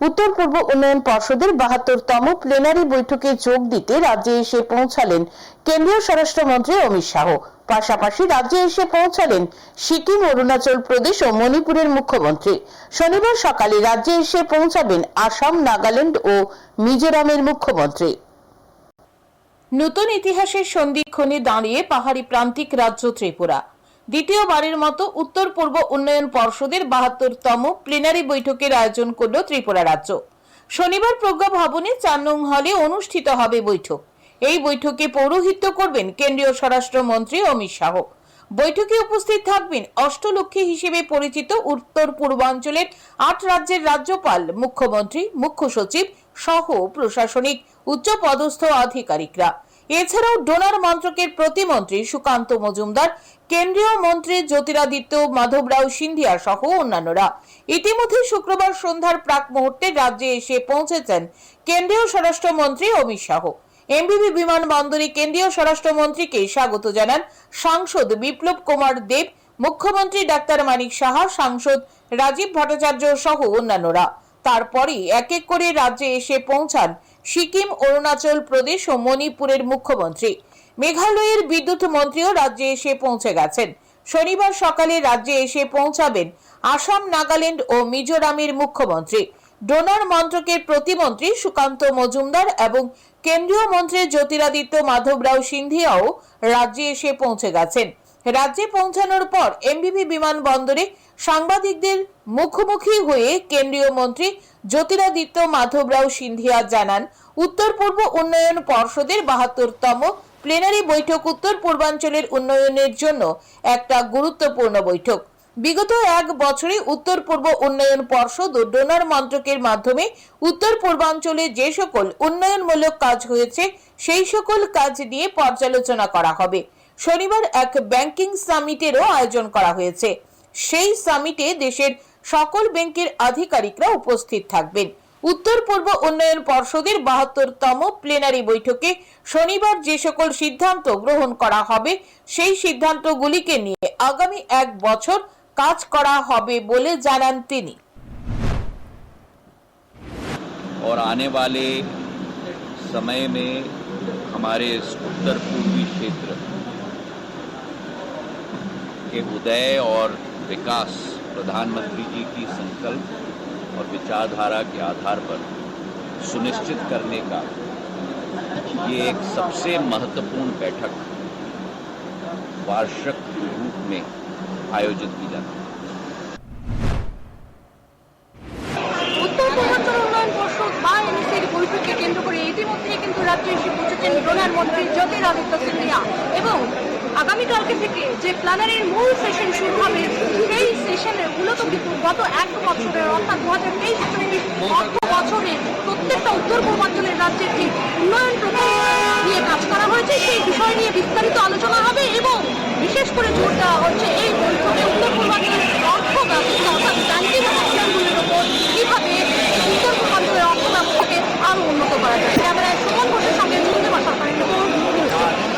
উত্তর পূর্ব উন্নয়ন পর্ষদের বাহাত্তরতম প্লেনারি বৈঠকে যোগ দিতে রাজ্যে এসে পৌঁছালেন কেন্দ্রীয় স্বরাষ্ট্রমন্ত্রী অমিত শাহ। পাশাপাশি রাজ্যে এসে পৌঁছালেন সিকিম, অরুণাচল প্রদেশ ও মণিপুরের মুখ্যমন্ত্রী। শনিবার সকালে রাজ্যে এসে পৌঁছাবেন আসাম, নাগাল্যান্ড ও মিজোরামের মুখ্যমন্ত্রী। নতুন ইতিহাসের সন্ধিক্ষণে দাঁড়িয়ে পাহাড়ি প্রান্তিক রাজ্য ত্রিপুরা। দ্বিতীয়বারের মতো উত্তর পূর্ব উন্নয়ন পর্ষদের বাহাত্তরতম প্লেনারি বৈঠকের আয়োজন করল ত্রিপুরা রাজ্য। শনিবার প্রজ্ঞা ভবনে চার নং হলে অনুষ্ঠিত হবে বৈঠক। এই বৈঠকে পৌরোহিত্য করবেন কেন্দ্রীয় স্বরাষ্ট্রমন্ত্রী অমিত শাহ। বৈঠকে উপস্থিত থাকবেন অষ্টলক্ষ্মী হিসেবে পরিচিত উত্তর পূর্বাঞ্চলের আট রাজ্যের রাজ্যপাল, মুখ্যমন্ত্রী, মুখ্য সচিব সহ প্রশাসনিক উচ্চপদস্থ আধিকারিকরা। এছাড়াও ডোনার মন্ত্রকের প্রতিমন্ত্রী সুকান্ত মজুমদার, কেন্দ্রীয় মন্ত্রী জ্যোতিরাদিত্য মাধবরাও সিন্ধিয়া সহ অন্যান্যরা। ইতিমধ্যে শুক্রবার সন্ধ্যার প্রাক মুহূর্তে রাজ্যে এসে পৌঁছেছেন কেন্দ্রীয় স্বরাষ্ট্রমন্ত্রী অমিত শাহ। এমবিবি বিমানবন্দরে কেন্দ্রীয় স্বরাষ্ট্রমন্ত্রীকে স্বাগত জানান সাংসদ বিপ্লব কুমার দেব, মুখ্যমন্ত্রী ডাক্তার মানিক সাহা, সাংসদ রাজীব ভট্টাচার্য সহ অন্যান্যরা। তারপরই এক এক করে রাজ্যে এসে পৌঁছান সিকিম, অরুণাচল প্রদেশ ও মণিপুরের মুখ্যমন্ত্রী। মেঘালয়ের বিদ্যুৎ মন্ত্রীও রাজ্যে এসে পৌঁছে গেছেন। শনিবার সকালে রাজ্যে এসে পৌঁছাবেন আসাম, নাগাল্যান্ড ও মিজোরামের মুখ্যমন্ত্রী। ডোনার মন্ত্রকের প্রতিমন্ত্রী সুকান্ত মজুমদার এবং কেন্দ্রীয় মন্ত্রী জ্যোতিরাদিত্য মাধবরাও সিন্ধিয়াও রাজ্যে এসে পৌঁছে গেছেন। রাজ্যে পৌঁছানোর পর এমবিবি বিমানবন্দরে সাংবাদিকদের মুখোমুখি হয়ে কেন্দ্রীয় মন্ত্রী জ্যোতিরাদিত্য মাধবরাও সিন্ধিয়া জানান, উত্তর পূর্ব উন্নয়ন পর্ষদের বাহাত্তরতম প্লেনারি বৈঠক উত্তর পূর্বাঞ্চলের উন্নয়নের জন্য একটা গুরুত্বপূর্ণ বৈঠক। বিগত এক বছরে উত্তর পূর্ব উন্নয়ন পর্ষদ ও ডোনার মন্ত্রকের মাধ্যমে উত্তর পূর্বাঞ্চলে যে সকল উন্নয়নমূলক কাজ হয়েছে, সেই সকল কাজ নিয়ে পর্যালোচনা করা হবে। শনিবার এক ব্যাংকিং সামিটেরও আয়োজন করা হয়েছে সেই সামিটে দেশের সকল ব্যাংকের আধিকারিকরা উপস্থিত থাকবেন উত্তর পূর্ব উন্নয়ন পর্ষদের বাহাত্তরতম প্লেনারি বৈঠকে শনিবার যে সকল সিদ্ধান্ত গ্রহণ করা হবে সেই সিদ্ধান্তগুলিকে নিয়ে আগামী এক বছর কাজ করা হবে বলে জানান তিনি और आने वाले समय में हमारे इस उत्तर पूर्वी क्षेत्र के उदय और विकास प्रधानमंत्री जी की संकल्प और विचारधारा के आधार पर सुनिश्चित करने का ये एक सबसे महत्वपूर्ण बैठक वार्षिक रूप में आयोजित की जाती है উত্তর পূর্বাঞ্চল উন্নয়ন পর্ষদ বা এনএসির বৈঠককে কেন্দ্র করে ইতিমধ্যেই কিন্তু রাজ্যে এসে পৌঁছেছেন ডোনার মন্ত্রী জ্যোতিরাদিত্য সিন্ধিয়া এবং আগামীকালকে থেকে যে প্ল্যানারির মূল সেশন শুরু হবে, সেই সেশনে মূলত কিন্তু গত এক বছরের অর্থাৎ দু হাজার তেইশ অর্থ বছরে প্রত্যেকটা উত্তর পূর্বাঞ্চলের রাজ্যের যে উন্নয়ন প্রকল্প নিয়ে কাজ করা হয়েছে। সেই বিষয় নিয়ে বিস্তারিত আলোচনা হবে এবং বিশেষ করে